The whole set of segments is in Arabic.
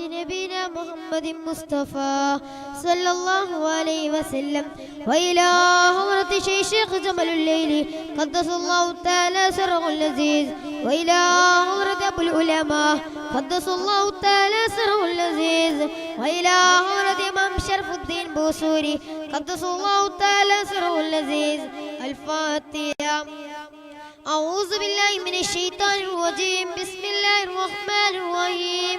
نبينا محمد مصطفى صلى الله عليه وسلم. وإلى حضرة شيخ جمل الليل قدس الله تعالى سره اللذيذ. وإلى حضرة أبو العلماء قدس الله تعالى سره اللذيذ. وإلى حضرة إمام شرف الدين بوسوري قدس الله تعالى سره اللذيذ. الفاتحة. أعوذ بالله من الشيطان الرجيم. بسم الله الرحمن الرحيم.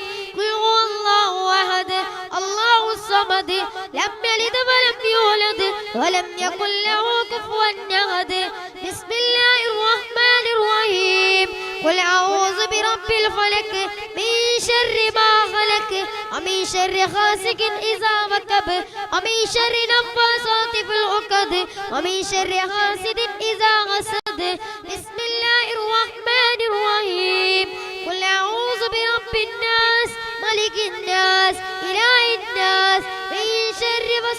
الصمد لم يلد ولم يولد ولم يكن له كفوا أحد بسم الله الرحمن الرحيم قل أعوذ برب الفلك من شر ما خلق ومن شر غاسق إذا وقب ومن شر نفاثات في العقد ومن شر حاسد إذا حسد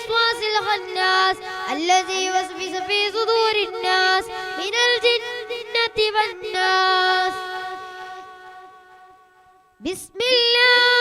شر وسواس الخناس الذي يوسوس في صدور الناس من الجنة والناس. بسم الله.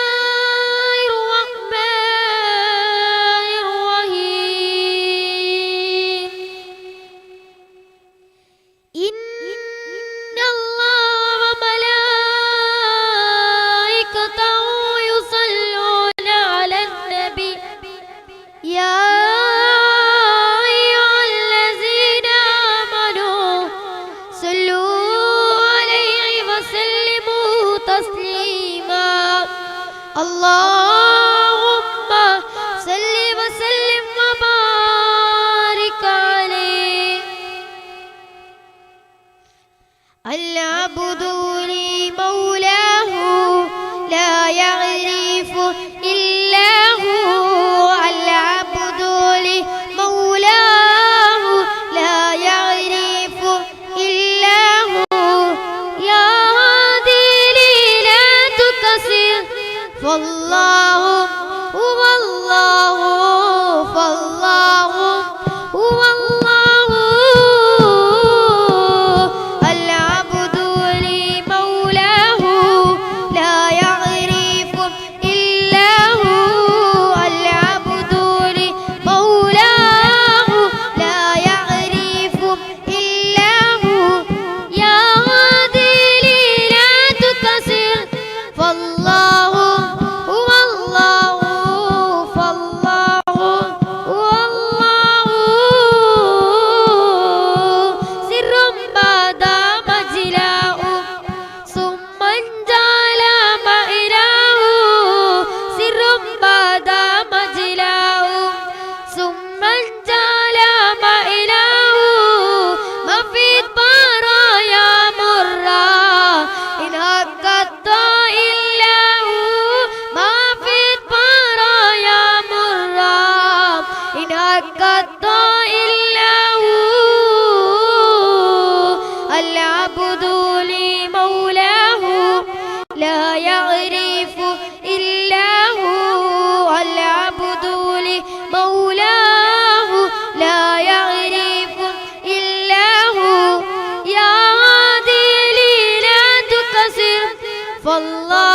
فالله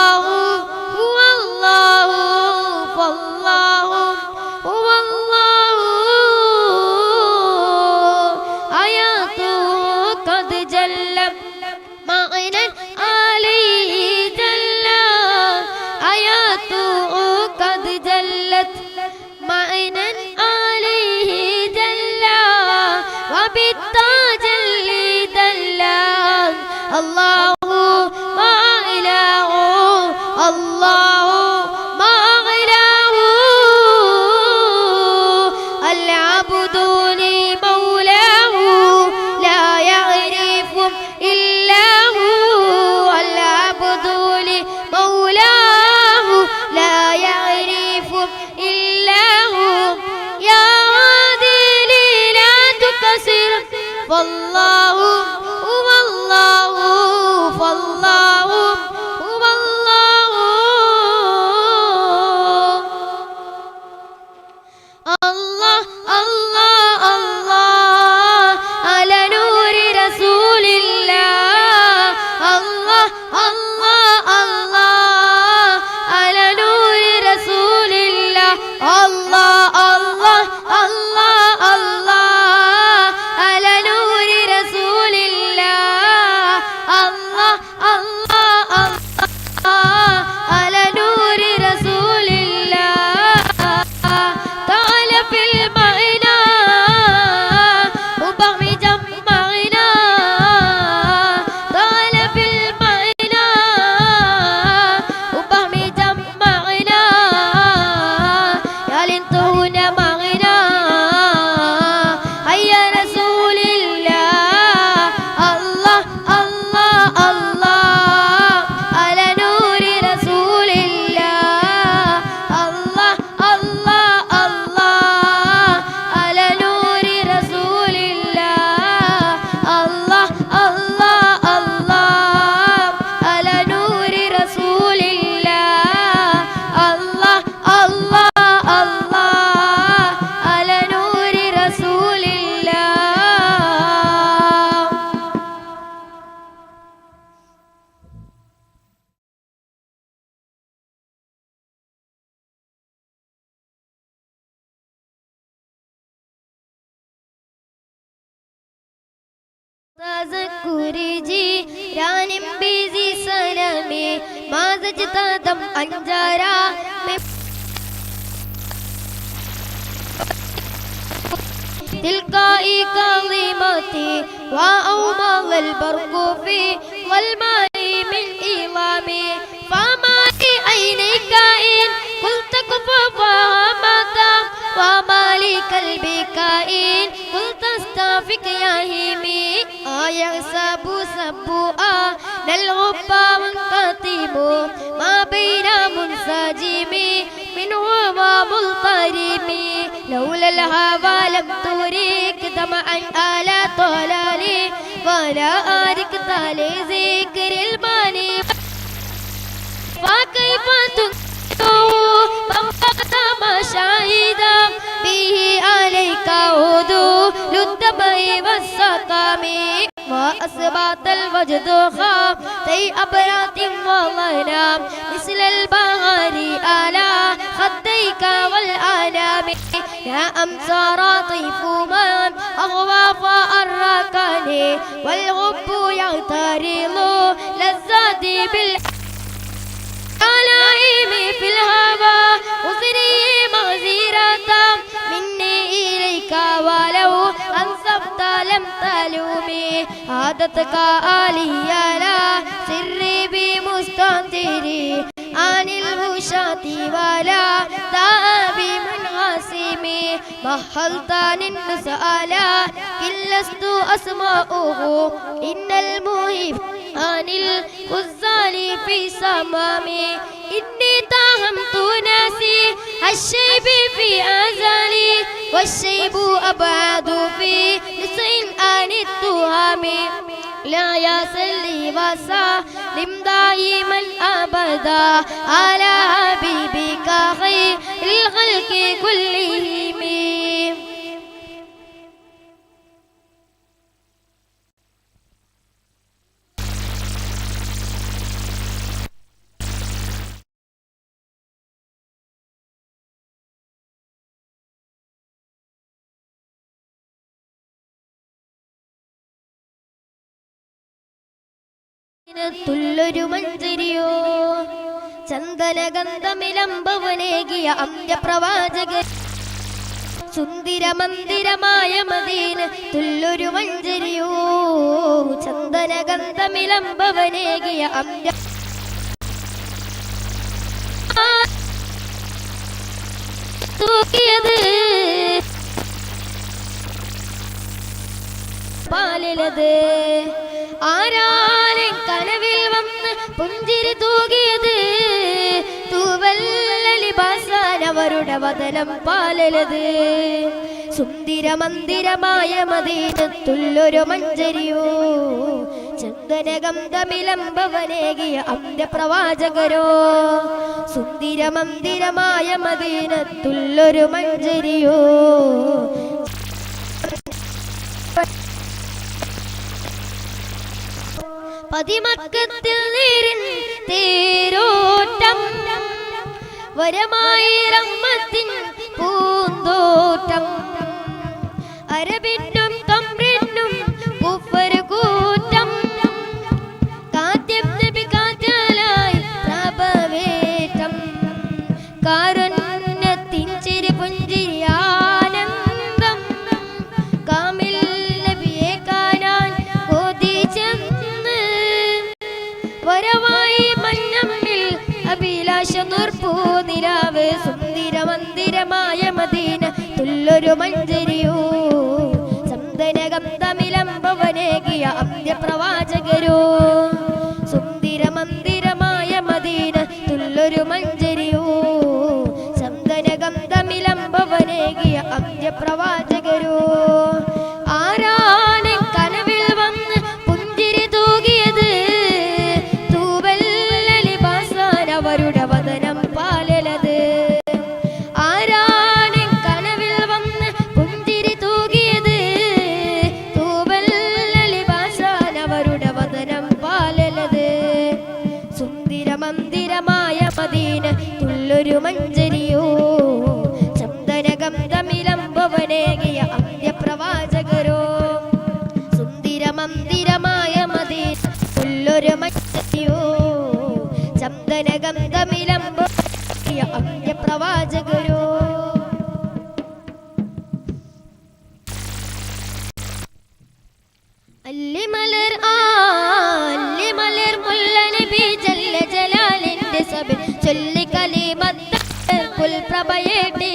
ما أنجارا. من تلقائي كظيمتي وأومض البرق في والماء من إيلامي فما لي عينيك إن قلت كفوفها مدام وما لي قلبي كائن قلت استافك يا هيمي. آه يغسب سبوء للغبا منقطب ما بين منسجم. منه ومضطرب لولا الهوى لم تريك دمعا آلا طلالي. ولا أرك تالي ذكر الماني. للدمع والسقام وأصبات الوجد خام تي أبرات والظلام مثل البغار على خديك والآلام يا أمسار طيف من أغوى فأراكني والغب يغترض لذاتي بال علائمي في الهوى. أسري مغزيرة مني إليك ولو أنصفت لم تلومي عادتك آلي لا سري بمستنتري عن الوشاة ولا تابي من غاسمي بحلتان النسألا إن لست أسماؤه إن المهيب عن الغزال في سمامي إني تاهمت ناسي الشيب في أزالي والشيب أبعد في نسع عن التهام. لا يا سلي وسلم دائما أبدا على حبيبك خير الخلق كلهم. ത്തുള്ളൊരു മഞ്ചരിയോ? ചന്ദനഗന്ധമിലംബവനേകിയ അന്ത്യപ്രവാചകൻ. സുന്ദര മന്ദിരമായ മദീന തുല്ലൊരു മഞ്ചരിയോ? ചന്ദനഗന്ധമിലംബവനേകിയ അന്ത്യ തൂക്കിയത് പാലിലത്. ആരാലും കനവിൽ വന്ന് പുഞ്ചിരി തൂകിയത്? തൂവല്ലി ബാസാൻ അവരുടെ വതനം പാലലത്. സുന്ദര മന്ദിരമായ മദീനത്തുള്ളൊരു മഞ്ചരിയോ? ചന്ദനഗന്ധമിലംബവനേകിയ അന്ത്യപ്രവാചകരോ? സുന്ദര മന്ദിരമായ മദീനത്തുള്ളൊരു മഞ്ചരിയോ? പതിമക്കത്തിൽ നേരിൻ തേരോട്ടം വരമായിരമ്മത്തിൻ പൂന്തോട്ടം. അരബിന്നും സുന്ദര മന്ദിരമായ മദീന തുല്ലൊരു മഞ്ചരിയോ. സന്തനകം തമിലംബവനേകിയ അപ്യപ്രവാചകരൂ സുന്ദര മന്ദിരമായ മദീന തുല്ലൊരു മഞ്ചരിയൂ. സന്തനകം തമിലംബവനേകിയ അപ്യപ്രവാചക തിരുമഞ്ജരിയോ ശബ്ദരകം തമിലംബവനേകിയ അന്ത്യപ്രവാചകരോ? സുന്ദര മന്ദിരമായ മതി പുല്ലൊരു മഞ്ജരിയോ ശബ്ദരകം തമിലംബ അന്ത്യപ്രവാചകരോ? புல் பிரபயேட்டி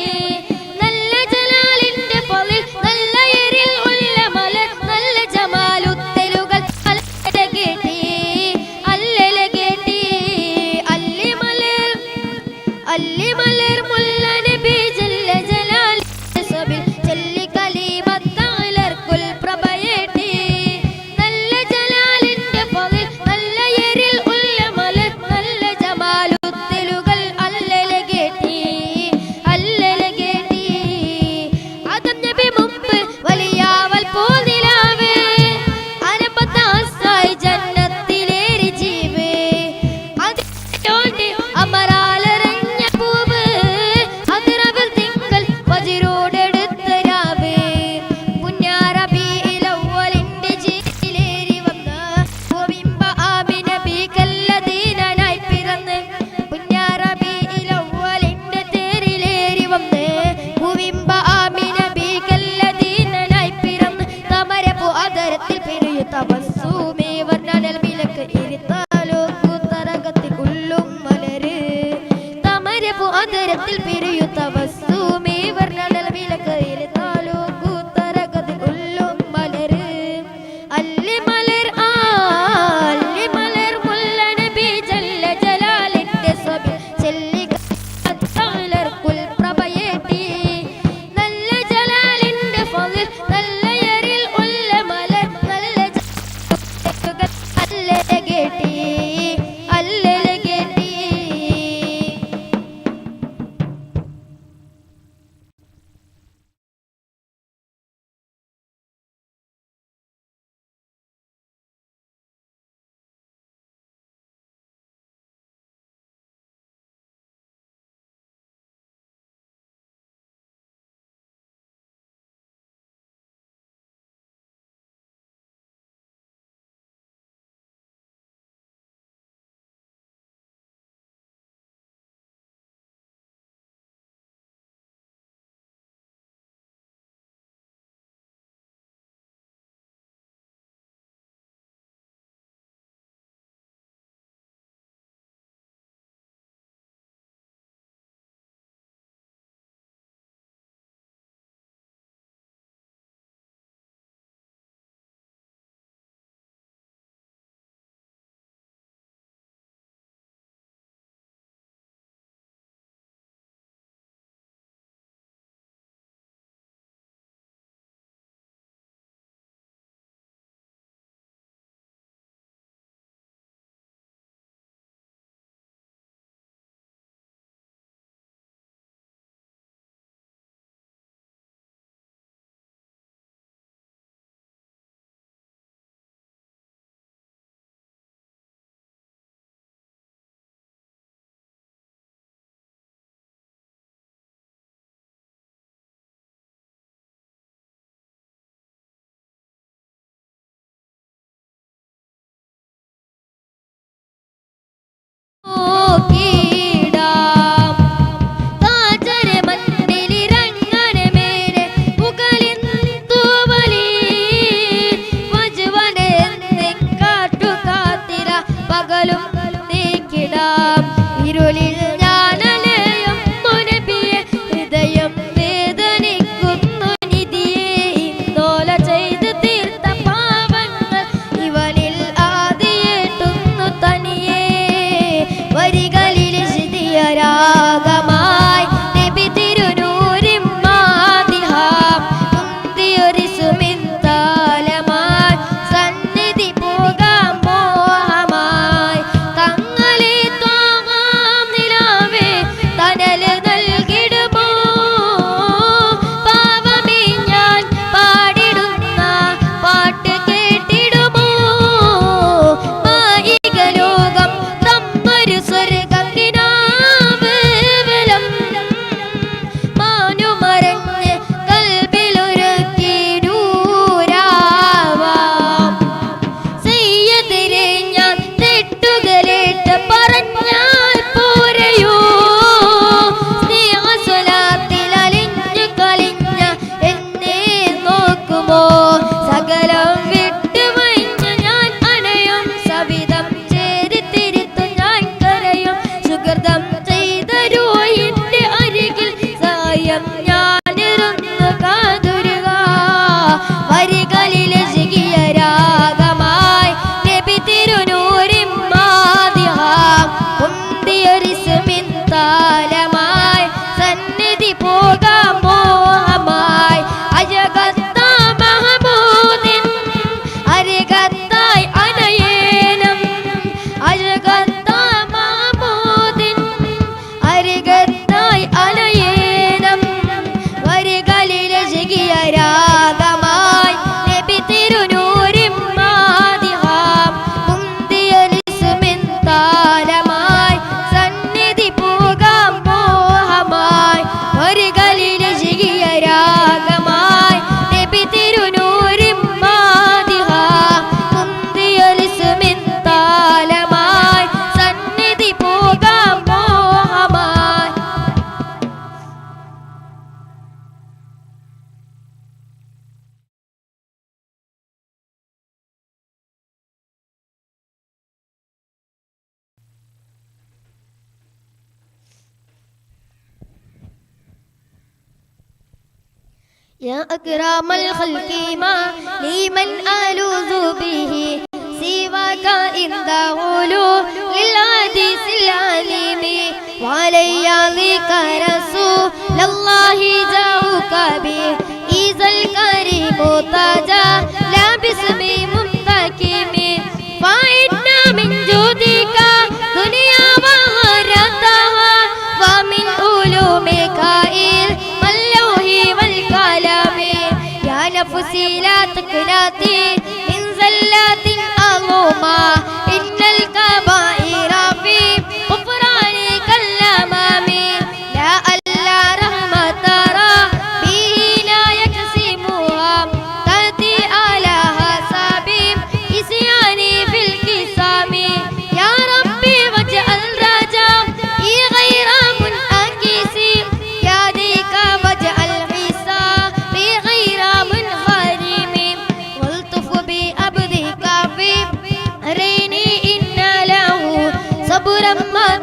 يا أكرم الخلق ما لمن ألوذ به سواك عند غلو للحديث العليم وعلي ذيك رسول الله جاءك به إذا الكريم تاجا لا باسم يا نفسي لا تقنطي من زلات أغوما محمد